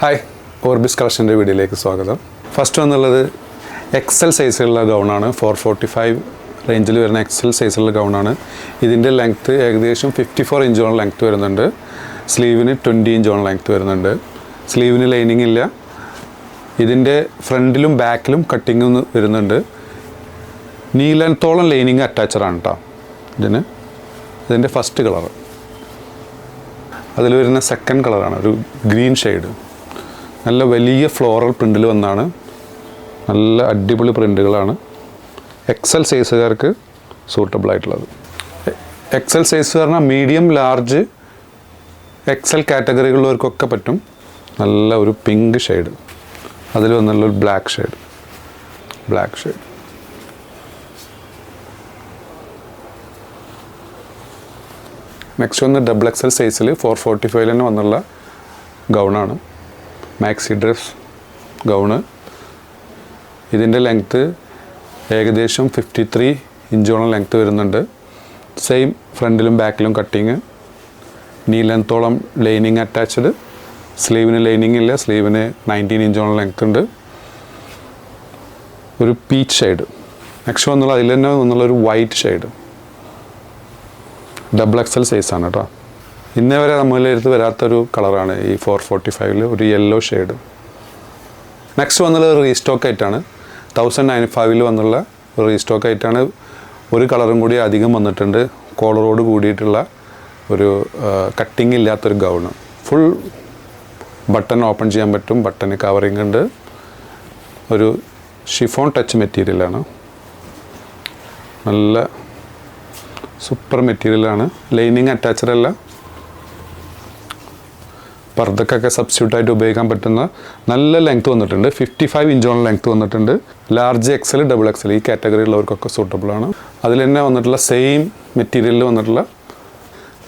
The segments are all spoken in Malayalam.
ഹായ് ഓർബിസ് കളക്ഷന്റെ വീഡിയോയിലേക്ക് സ്വാഗതം. ഫസ്റ്റ് വന്നുള്ളത് എക്സൽ സൈസിലുള്ള ഗൗണാണ് ഫോർ ഫോർട്ടി ഫൈവ് റേഞ്ചിൽ വരുന്ന എക്സൽ സൈസിലുള്ള ഗൗണാണ് ഇതിന്റെ ലെങ്ത്ത് ഏകദേശം ഫിഫ്റ്റി ഫോർ ഇഞ്ചോളം ലെങ്ത്ത് വരുന്നുണ്ട്. സ്ലീവിന് ട്വന്റി ഇഞ്ചോളം ലെങ്ത്ത് വരുന്നുണ്ട്. സ്ലീവിന് ലൈനിങ് ഇല്ല. ഇതിന്റെ ഫ്രണ്ടിലും ബാക്കിലും കട്ടിങ് വരുന്നുണ്ട്. നീലത്തോളം ലൈനിങ് അറ്റാച്ചറാണ് കേട്ടോ ഇതിന്. ഇതിന്റെ ഫസ്റ്റ് കളർ അതിൽ വരുന്ന സെക്കൻഡ് കളറാണ് ഒരു ഗ്രീൻ ഷെയ്ഡ് നല്ല വലിയ ഫ്ലോറൽ പ്രിന്റിൽ വന്നാണ്. നല്ല അടിപൊളി പ്രിന്റുകളാണ് എക്സൽ സൈസുകാർക്ക് സൂട്ടബിൾ ആയിട്ടുള്ളത്. എക്സൽ സൈസ് പറഞ്ഞാൽ മീഡിയം ലാർജ് എക്സൽ കാറ്റഗറികളിലവർക്കൊക്കെ പറ്റും. നല്ല ഒരു പിങ്ക് ഷെയ്ഡ് അതിൽ വന്നുള്ള ഒരു black shade black shade next വന്ന് ഡബിൾ എക്സൽ സൈസിൽ ഫോർ ഫോർട്ടി ഫൈവിൽ തന്നെ വന്നുള്ള ഗൗണാണ് മാക്സി ഡ്രസ് ഗൗണ് ഇതിന്റെ ലെങ്ത്ത് ഏകദേശം ഫിഫ്റ്റി ത്രീ ഇഞ്ചോളം ലെങ്ത്ത് വരുന്നുണ്ട്. സെയിം ഫ്രണ്ടിലും ബാക്കിലും കട്ടിങ് നീ ലെങ്ത്തോളം ലൈനിങ് അറ്റാച്ച്ഡ് സ്ലീവിന് ലൈനിങ് ഇല്ല സ്ലീവിന് നയന്റീൻ ഇഞ്ചോളം ലെങ്ത് ഉണ്ട്. ഒരു പീച്ച് ഷെയ്ഡ് നെക്സ്റ്റ് വന്നുള്ള അതിൽ തന്നെ വന്നുള്ള ഒരു വൈറ്റ് ഷെയ്ഡ് ഡബിൾ എക്സൽ സൈസാണ് കേട്ടോ ഇന്നേ വരെ നമ്മളുടെ അടുത്ത് വരാത്തൊരു കളറാണ് ഈ ഫോർ ഫോർട്ടി ഫൈവിൽ ഒരു യെല്ലോ ഷെയ്ഡ് നെക്സ്റ്റ് വന്നുള്ള റീസ്റ്റോക്ക് ആയിട്ടാണ്. തൗസൻഡ് നയൻ ഫൈവിൽ വന്നുള്ള റീസ്റ്റോക്ക് ആയിട്ടാണ് ഒരു കളറും കൂടി അധികം വന്നിട്ടുണ്ട്. കോളറോട് കൂടിയിട്ടുള്ള ഒരു കട്ടിങ് ഇല്ലാത്തൊരു ഗൗണ് ഫുൾ ബട്ടൺ ഓപ്പൺ ചെയ്യാൻ പറ്റും. ബട്ടൺ കവറിങ് ഉണ്ട്. ഒരു ഷിഫോൺ ടച്ച് മെറ്റീരിയലാണ് നല്ല സൂപ്പർ മെറ്റീരിയലാണ് ലൈനിങ് അറ്റാച്ചഡല്ല പർദ്ദക്കൊക്കെ സബ്സ്റ്റിറ്റ്യൂട്ടായിട്ട് ഉപയോഗിക്കാൻ പറ്റുന്ന നല്ല ലെങ്ത് വന്നിട്ടുണ്ട്. ഫിഫ്റ്റി ഫൈവ് ഇഞ്ചോളം ലെങ്ത് വന്നിട്ടുണ്ട്. ലാർജ് എക്സൽ ഡബിൾ എക്സൽ ഈ കാറ്റഗറി ഉള്ളവർക്കൊക്കെ സൂട്ടബിൾ ആണ്. അതിൽ തന്നെ വന്നിട്ടുള്ള സെയിം മെറ്റീരിയലിൽ വന്നിട്ടുള്ള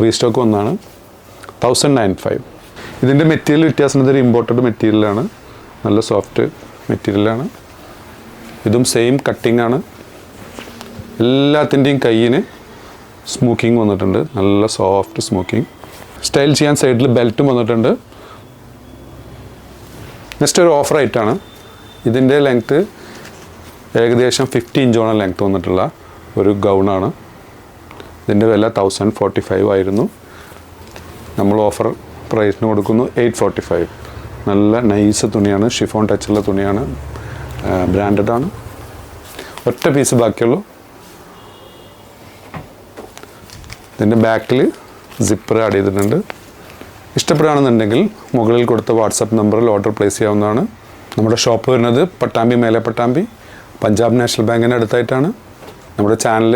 റീസ്റ്റോക്ക് വന്നാണ് തൗസൻഡ് നയൻ ഫൈവ് ഇതിന്റെ മെറ്റീരിയൽ വ്യത്യാസം ഇതൊരു ഇമ്പോർട്ടഡ് മെറ്റീരിയലാണ് നല്ല സോഫ്റ്റ് മെറ്റീരിയലാണ് ഇതും സെയിം കട്ടിംഗ് ആണ്. എല്ലാത്തിന്റെയും കയ്യിന് സ്മോക്കിംഗ് വന്നിട്ടുണ്ട്. നല്ല സോഫ്റ്റ് സ്മോക്കിംഗ് സ്റ്റൈൽ ചെയ്യാൻ സൈഡിൽ ബെൽറ്റും വന്നിട്ടുണ്ട്. നെക്സ്റ്റ് ഒരു ഓഫർ ആയിട്ടാണ്. ഇതിന്റെ ലെങ്ത്ത് ഏകദേശം ഫിഫ്റ്റി ഇഞ്ചോളം ലെങ്ത്ത് വന്നിട്ടുള്ള ഒരു ഗൗണാണ് ഇതിന്റെ വില തൗസൻഡ് ഫോർട്ടി ഫൈവ് ആയിരുന്നു. നമ്മൾ ഓഫർ പ്രൈസിന് കൊടുക്കുന്നു എയ്റ്റ് ഫോർട്ടി ഫൈവ് നല്ല നൈസ് തുണിയാണ് ഷിഫോൺ ടച്ചുള്ള തുണിയാണ് ബ്രാൻഡഡ് ആണ്. ഒറ്റ പീസ് ബാക്കിയുള്ളൂ. ഇതിന്റെ ബാക്കിൽ സിപ്പർ ആഡ് ചെയ്തിട്ടുണ്ട്. ഇഷ്ടപ്പെടുകയാണെന്നുണ്ടെങ്കിൽ മുകളിൽ കൊടുത്ത വാട്സപ്പ് നമ്പറിൽ ഓർഡർ പ്ലേസ് ചെയ്യാവുന്നതാണ്. നമ്മുടെ ഷോപ്പ് വരുന്നത് പട്ടാമ്പി മേലെ പട്ടാമ്പി പഞ്ചാബ് നാഷണൽ ബാങ്കിന്റെ അടുത്തായിട്ടാണ്. നമ്മുടെ ചാനൽ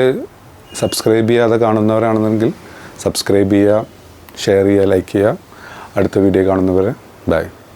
സബ്സ്ക്രൈബ് ചെയ്യാതെ കാണുന്നവരാണെന്നുണ്ടെങ്കിൽ സബ്സ്ക്രൈബ് ചെയ്യുക ഷെയർ ചെയ്യുക ലൈക്ക് ചെയ്യുക. അടുത്ത വീഡിയോ കാണുന്നവരെ ബൈ.